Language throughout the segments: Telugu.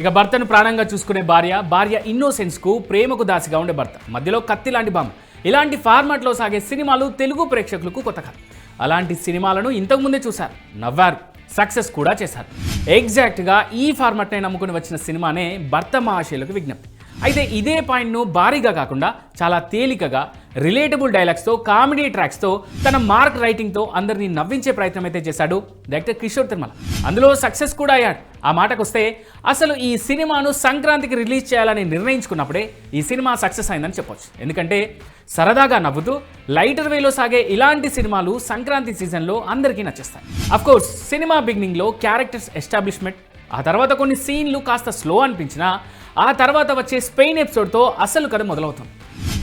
ఇక భర్తను ప్రాణంగా చూసుకునే భార్య భార్య ఇన్నోసెన్స్కు ప్రేమకు దాసిగా ఉండే భర్త. మధ్యలో కత్తి లాంటి బాంబు ఇలాంటి ఫార్మాట్లో సాగే సినిమాలు తెలుగు ప్రేక్షకులకు కొత్త కథ. అలాంటి సినిమాలను ఇంతకుముందే చూశారు. నవ్వారు. సక్సెస్ కూడా చేశారు. ఎగ్జాక్ట్గా ఈ ఫార్మాట్నే నమ్ముకుని వచ్చిన సినిమానే భర్త మహాశయులకు విజ్ఞప్తి. అయితే ఇదే పాయింట్ను భారీగా కాకుండా చాలా తేలికగా రిలేటబుల్ డైలాగ్స్తో కామెడీ ట్రాక్స్తో తన మార్క్ రైటింగ్తో అందరినీ నవ్వించే ప్రయత్నం అయితే చేశాడు డైరెక్టర్ కిషోర్ తిరుమల. అందులో సక్సెస్ కూడా అయ్యాడు. ఆ మాటకు వస్తే అసలు ఈ సినిమాను సంక్రాంతికి రిలీజ్ చేయాలని నిర్ణయించుకున్నప్పుడే ఈ సినిమా సక్సెస్ అయిందని చెప్పొచ్చు. ఎందుకంటే సరదాగా నవ్వుతూ లైటర్ వేలో సాగే ఇలాంటి సినిమాలు సంక్రాంతి సీజన్లో అందరికీ నచ్చేస్తాయి. అఫ్ కోర్స్ సినిమా బిగినింగ్లో క్యారెక్టర్స్ ఎస్టాబ్లిష్మెంట్ ఆ తర్వాత కొన్ని సీన్లు కాస్త స్లో అనిపించినా ఆ తర్వాత వచ్చే స్పెయిన్ ఎపిసోడ్తో అసలు కథ మొదలవుతాం.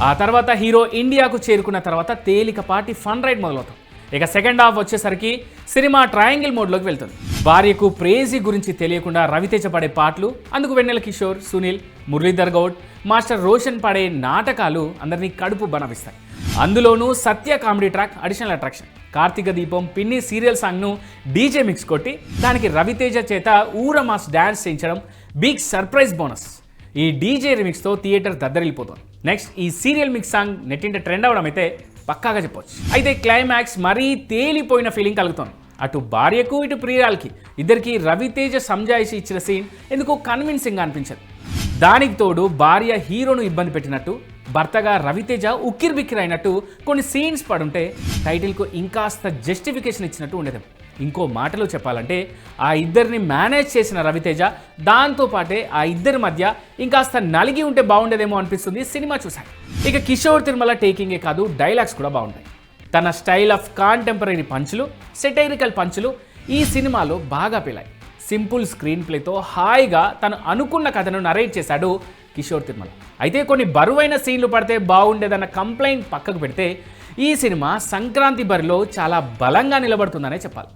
ఆ తర్వాత హీరో ఇండియాకు చేరుకున్న తర్వాత తేలికపాటి ఫన్ రైడ్ మొదలవుతాం. ఇక సెకండ్ హాఫ్ వచ్చేసరికి సినిమా ట్రయాంగిల్ మోడ్లోకి వెళ్తుంది. భార్యకు ప్రేజీ గురించి తెలియకుండా రవితేజ పడే పాటలు అందుకు వెన్నెల కిషోర్ సునీల్ మురళీధర్ గౌడ్ మాస్టర్ రోషన్ పడే నాటకాలు అందరినీ కడుపు బనవిస్తాయి అందులోనూ Satya comedy track additional attraction. Karthika Deepam పిన్ని సీరియల్ సాంగ్ను డీజే మిక్స్ కొట్టి దానికి రవితేజ చేత ఊర మాస్ డ్యాన్స్ చేయించడం బిగ్ సర్ప్రైజ్ బోనస్. ఈ డీజే రిమిక్స్తో థియేటర్ దద్దరిల్లిపోతుంది. నెక్స్ట్ ఈ సీరియల్ మిక్స్ సాంగ్ నెట్టింట ట్రెండ్ అవడం అయితే పక్కాగా చెప్పొచ్చు. అయితే క్లైమాక్స్ మరీ తేలిపోయిన ఫీలింగ్ కలుగుతోంది. అటు భార్యకు ఇటు ప్రియురాలకి ఇద్దరికి రవితేజ సంజాయిషి ఇచ్చిన సీన్ ఎందుకు కన్విన్సింగ్ అనిపించదు. దానికి తోడు భార్య హీరోను ఇబ్బంది పెట్టినట్టు భర్తగా రవితేజ ఉక్కిరి బిక్కిరి అయినట్టు కొన్ని సీన్స్ పడుంటే టైటిల్కు ఇంకాస్త జస్టిఫికేషన్ ఇచ్చినట్టు ఉండేది. ఇంకో మాటలో చెప్పాలంటే ఆ ఇద్దరిని మేనేజ్ చేసిన రవితేజ దాంతో పాటే ఆ ఇద్దరి మధ్య ఇంకాస్త నలిగి ఉంటే బాగుండేదేమో అనిపిస్తుంది సినిమా చూశాక. ఇక కిషోర్ తిరుమల టేకింగే కాదు డైలాగ్స్ కూడా బాగుంటాయి. తన స్టైల్ ఆఫ్ కాంటెంపరీ పంచులు సెటైరికల్ పంచులు ఈ సినిమాలో బాగా పిలాయి. సింపుల్ స్క్రీన్ ప్లేతో హాయిగా తను అనుకున్న కథను నరేట్ చేశాడు కిషోర్ తిరుమల. అయితే కొన్ని బరువైన సీన్లు పడితే బాగుండేదన్న కంప్లైంట్ పక్కకు పెడితే ఈ సినిమా సంక్రాంతి బరిలో చాలా బలంగా నిలబడుతుందనే చెప్పాలి.